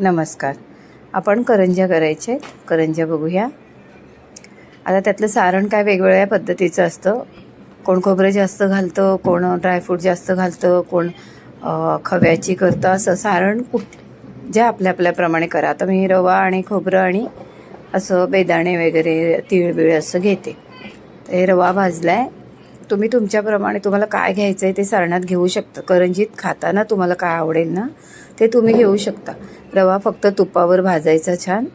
नमस्कार. आपण करंज्या करायचे करंज्या बघूया. आता त्यातलं सारण काय वेगवेगळ्या पद्धतीचं असतं? कोण खोबरं जास्त घालतं कोण ड्रायफ्रूट जास्त घालतं कोण खव्याची करतं असं सारण कुठ जे आपल्या आपल्याप्रमाणे करा. आता मी रवा आणि खोबरं आणि असं बेदाणे वगैरे तिळबिळ असं घेते. तर हे रवा भाजला आहे तुम्ही तुमच्याप्रमाणे तुम्हाला काय घ्यायचं आहे ते सारणात घेऊ शकता. करंजीत खाताना तुम्हाला काय आवडेल ना ते तुम्ही घेऊ शकता. रवा फक्त तुपावर भाजायचा छान.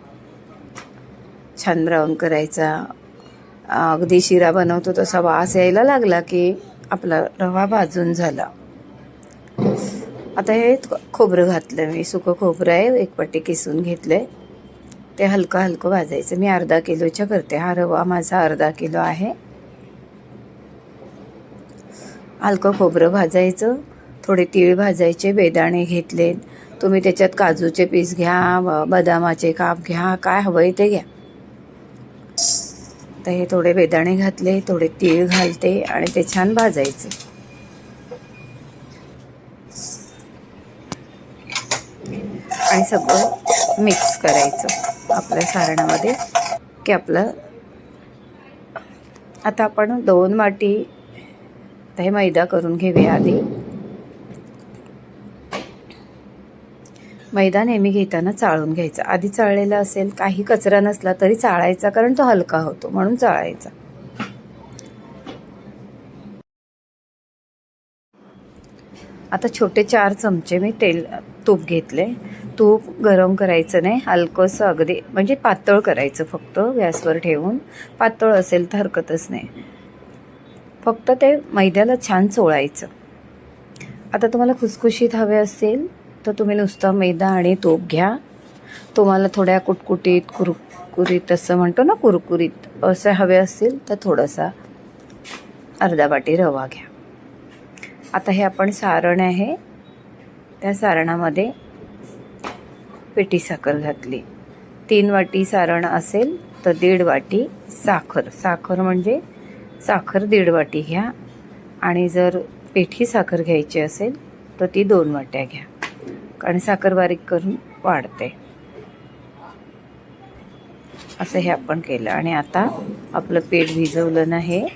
छान ब्राऊन करायचा. अगदी शिरा बनवतो तसा वास यायला लागला की आपला रवा भाजून झाला. आता हे खोबरं घातलं मी. सुकं खोबरं आहे. एक पट्टी किसून घेतलं आहे ते हलकं हलकं भाजायचं. मी अर्धा किलोच्या करते. हा रवा माझा अर्धा किलो आहे. हलकं खोबरं भाजायचं थोडे तीळ भाजायचे बेदाणे घेतले. तुम्ही त्याच्यात काजूचे पीस घ्या बदामाचे काप घ्या काय हवं आहे ते घ्या. तर हे थोडे बेदाणे घातले थोडे तीळ घालते आणि ते छान भाजायचे. आणि सगळं मिक्स करायचं आपल्या सारणामध्ये. की आपलं आता आपण दोन वाटी आता हे मैदा करून घेऊया आधी. मैदा नेहमी घेताना चाळून घ्यायचा. आधी चाळलेला असेल काही कचरा नसला तरी चाळायचा कारण तो हलका होतो म्हणून चाळायचा. आता छोटे चार चमचे मी तेल तूप घेतले. तूप गरम करायचं नाही हलकंसं अगदी म्हणजे पातळ करायचं फक्त गॅसवर ठेवून. पातळ असेल तर हरकतच नाही. फक्त ते मैद्याला छान चोळायचं. आता तुम्हाला खुसखुशीत हवे असेल तर तुम्ही नुसता मैदा आणि तूप घ्या. तुम्हाला थोड्या कुटकुटीत कुरकुरीत असं म्हणतो ना कुरकुरीत असं हवे असतील तर थोडासा अर्धा वाटी रवा घ्या. आता हे आपण सारण आहे. त्या सारणामध्ये पिठी साखर घातली. तीन वाटी सारण असेल तर दीड वाटी साखर. साखर म्हणजे साखर दीड वाटी घ्या. आणि जर पेठी साखर घ्यायची असेल तर ती दोन वाट्या घ्या. कारण साखर बारीक करून वाढते. असं हे आपण केलं. आणि आता आपलं पीठ भिजवलं नाही.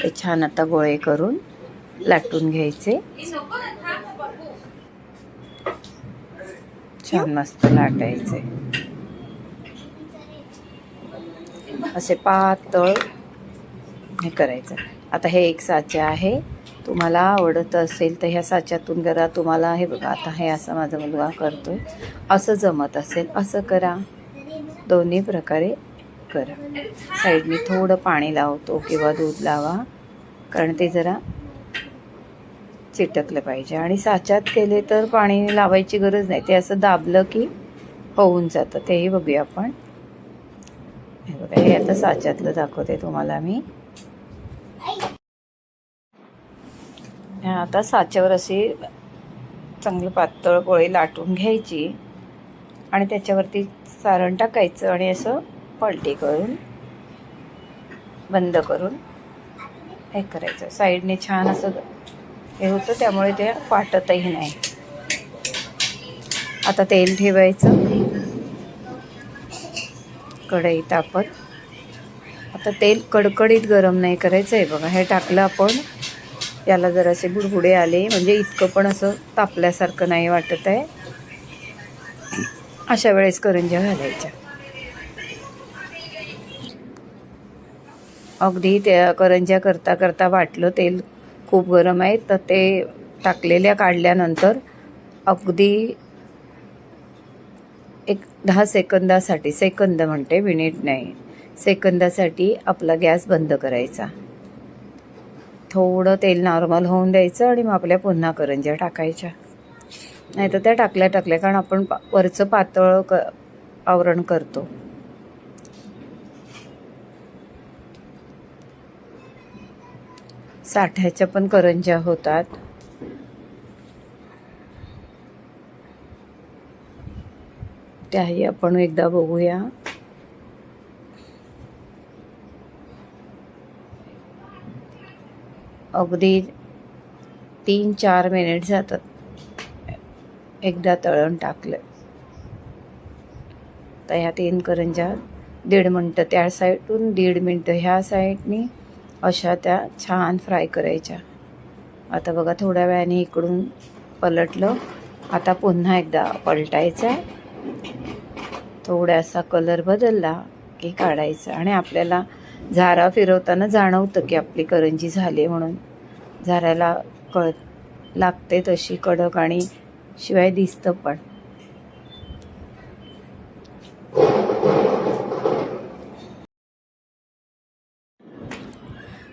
हे छान आता गोळे करून लाटून घ्यायचे. छान मस्त लाटायचे. असे पातळ हे करायचं. आता हे एक साचा आहे. तुम्हाला आवडत असेल तर ह्या साच्यातून करा. तुम्हाला हे बघा आता हे असं माझा मुलगा करतो आहे असं जमत असेल असं करा. दोन्ही प्रकारे करा. साईडने थोडं पाणी लावतो किंवा दूध लावा. कारण ते जरा चिटकलं पाहिजे. आणि साच्यात केले तर पाणी लावायची गरज नाही. ते असं दाबलं की होऊन जातं. तेही बघूया आपण. बघा हे आता साच्यातलं दाखवते तुम्हाला मी. आता साच्यावर अशी चांगलं पातळ पोळी लाटून घ्यायची आणि त्याच्यावरती सारण टाकायचं आणि असं पलटी करून बंद करून हे करायचं. साईडने छान असं हे होतं त्यामुळे ते फाटतही नाही. आता तेल ठेवायचं. कढई तापत आता तेल कडकडीत गरम नाही करायचं आहे बघा. हे टाकलं आपण. याला जरासे बुडबुडे आले. म्हणजे इतकं पण असं तापल्यासारखं नाही वाटत आहे. अशा वेळेस करंज्या घालायच्या. अगदी त्या करंज्या करता करता वाटलं तेल खूप गरम आहे. तर ते टाकलेल्या काढल्यानंतर अगदी एक दहा सेकंदासाठी सेकंद म्हणते मिनिट नाही सेकंदासाठी आपला गॅस बंद करायचा. थोडं तेल नॉर्मल होऊन द्यायचं आणि मग आपल्या पुन्हा करंज्या टाकायच्या. नाही तर त्या टाकल्या टाकल्या कारण आपण पा वरचं पातळ क आवरण करतो. साठ्याच्या पण करंज्या होतात. त्याही आपण एकदा बघूया. अगदी तीन चार मिनिट जातात. एकदा तळण टाकलं. तर ह्या तीन करंज्या दीड मिनटं. त्या साईडून दीड मिनटं. ह्या साईडनी अशा त्या छान फ्राय करायच्या. आता बघा थोड्या वेळाने इकडून पलटलं. आता पुन्हा एकदा पलटायचं थोडासा कलर बदलला की काढायचा. आणि आपल्याला झारा फिरवताना जाणवतं की आपली करंजी झाली म्हणून. झाऱ्याला कळ लागते तशी कडक आणि शिवाय दिसतं पण.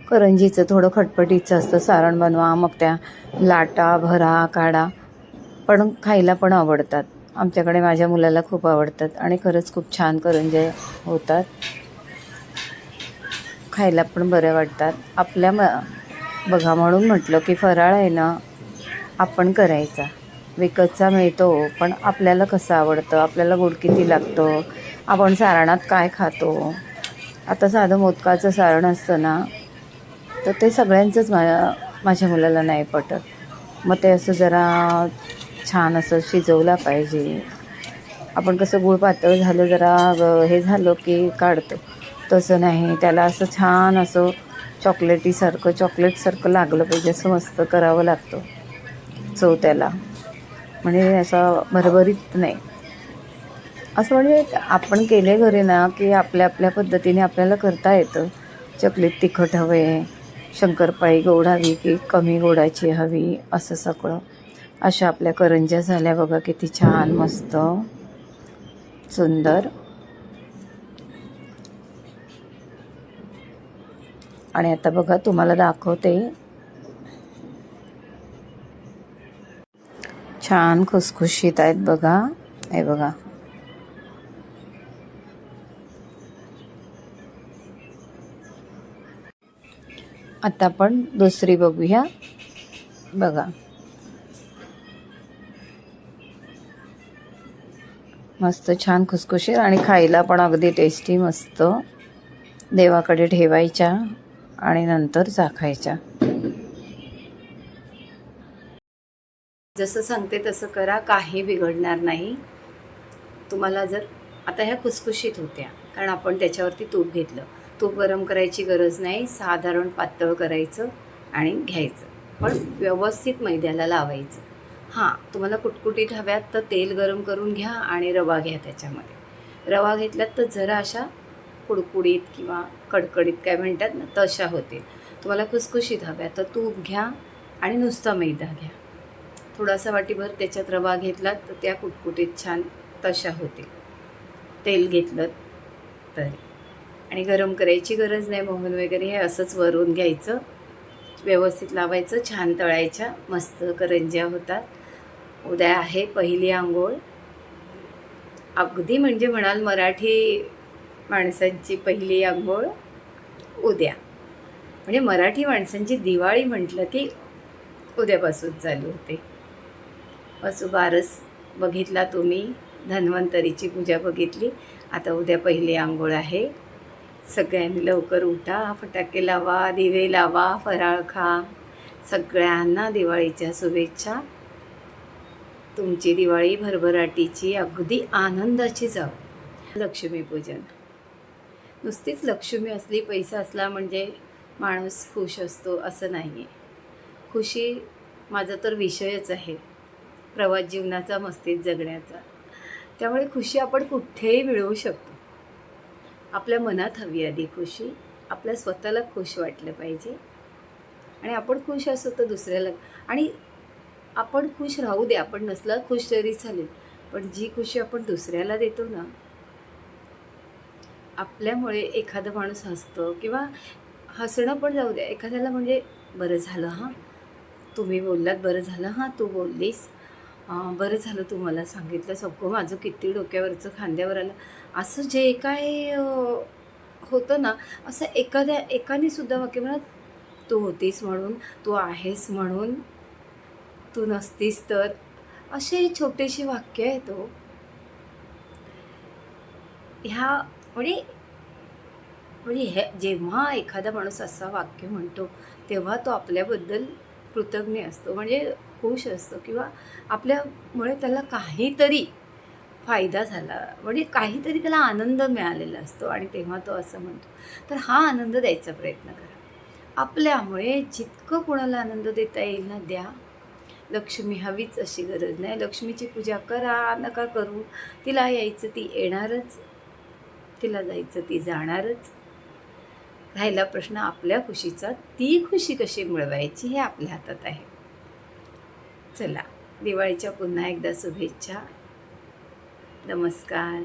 करंजीचं थोडं खटपटीचं असतं. सारण बनवा मग त्या लाटा भरा काढा. पण खायला पण आवडतात. आमच्याकडे माझ्या मुलाला खूप आवडतात आणि खरंच खूप छान करंजे होतात. खायला पण बरे वाटतात. आपल्या म बघा म्हणून म्हटलं की फराळ आहे ना आपण करायचा. विकतचा मिळतो पण आपल्याला कसं आवडतं? आपल्याला गोड किती लागतं? आपण सारणात काय खातो? आता साधं मोदकाचं सारण असतं ना तर ते सगळ्यांचंच माझ्या माझ्या मुलाला नाही पटत. मग ते असं जरा छान असं शिजवला पाहिजे. आपण कसं गुळ पातळ झालं जरा हे झालं की काढतो. तसं नाही. त्याला असं छान असं चॉकलेटीसारखं चॉकलेटसारखं लागलं पाहिजे. असं मस्त करावं लागतं. चव त्याला. म्हणजे असं भरभरीत नाही. असं म्हणजे आपण केले घरी ना की आपल्या आपल्या पद्धतीने आपल्याला करता येतं. चकलीत तिखट हवे शंकरपाळी गोड हवी की कमी गोडाची हवी असं सगळं. अशा आपल्या करंज्या झाल्या. बघा किती छान मस्त सुंदर. आणि आता बघा तुम्हाला दाखवते. छान खुसखुशीत आहेत बघा. हे बघा. आता आपण दुसरी बघूया. बघा. मस्त छान खुसखुशीत आणि खायला पण अगदी टेस्टी मस्त. देवाकडे ठेवायच्या आणि नंतर चाखायच्या जसं सांगते तसं करा काही बिघडणार नाही. तुम्हाला जर आता ह्या खुसखुशीत होत्या कारण आपण त्याच्यावरती तूप घेतलं. तूप गरम करायची गरज नाही साधारण पातळ करायचं आणि घ्यायचं. पण व्यवस्थित मैद्याला लावायचं. हां तुम्हाला कुटकुटीत हव्यात तर तेल गरम करून घ्या आणि रवा घ्या त्याच्यामध्ये. रवा घेतल्यात तर जरा अशा कुडकुडीत किंवा कडकडीत काय म्हणतात ना तशा होतील. तुम्हाला खुसखुशीत हव्या तर तूप घ्या आणि नुसता मैदा घ्या. थोडासा वाटीभर त्याच्यात रवा घेतलात तर त्या कुटकुटीत छान तशा होतील. तेल घेतलं तरी. आणि गरम करायची गरज नाही मोहन वगैरे हे असंच वरून घ्यायचं. व्यवस्थित लावायचं छान तळायच्या मस्त करंज्या होतात. उद्या आहे पहिली आंघोळ. अगदी म्हणजे म्हणाल मराठी माणसांची पहिली आंघोळ उद्या. म्हणजे मराठी माणसांची दिवाळी म्हटलं की उद्यापासून चालू होते. वसुबारस बघितला तुम्ही धन्वंतरीची पूजा बघितली. आता उद्या पहिली आंघोळ आहे. सगळ्यांनी लवकर उठा फटाके लावा दिवे लावा फराळ खा. सगळ्यांना दिवाळीच्या शुभेच्छा. तुमची दिवाळी भरभराटीची अगदी आनंदाची जाऊ लक्ष्मीपूजन नुसतीच लक्ष्मी असली पैसा असला म्हणजे माणूस खुश असतो असं नाही आहे खुशी माझा तर विषयच आहे. प्रवास जीवनाचा मस्तीत जगण्याचा. त्यामुळे खुशी आपण कुठेही मिळवू शकतो. आपल्या मनात हवी आधी खुशी आपल्या स्वतःला खुश वाटलं पाहिजे. आणि आपण खुश असतो तर दुसऱ्याला आणि आपण खुश राहू दे आपण नसला खुश तरी चालेल. पण जी खुशी आपण दुसऱ्याला देतो ना आपल्यामुळे एखादा माणूस हसतं किंवा हसणं पण जाऊ द्या. एखाद्याला म्हणजे बरं झालं हां. तुम्ही बोललात बरं झालं हां तू बोललीस. बरं झालं तू मला सांगितलं सगळं माझं किती डोक्यावरचं खांद्यावर आलं. असं जे काय होतं ना असं एखाद्या एकाने सुद्धा वाक्य म्हणत तू होतीस म्हणून तू आहेस म्हणून तू नसतीस तर? असे छोटेसे वाक्य आहेत हो. ह्या म्हणजे म्हणजे हे जेव्हा एखादा माणूस असा वाक्य म्हणतो तेव्हा तो आपल्याबद्दल कृतज्ञ असतो. म्हणजे खुश असतो किंवा आपल्यामुळे त्याला काहीतरी फायदा झाला. म्हणजे काहीतरी त्याला आनंद मिळालेला असतो आणि तेव्हा तो असं म्हणतो. तर हा आनंद द्यायचा प्रयत्न करा. आपल्यामुळे जितकं कोणाला आनंद देता येईल ना द्या. लक्ष्मी हवीच अशी गरज नाही. लक्ष्मीची पूजा करा नका करू. तिला यायचं ती येणारच. तिला जायचं ती जाणारच. राहिला प्रश्न आपल्या खुशीचा. ती खुशी कशी मिळवायची हे आपल्या हातात आहे. चला दिवाळीच्या पुन्हा एकदा शुभेच्छा. नमस्कार.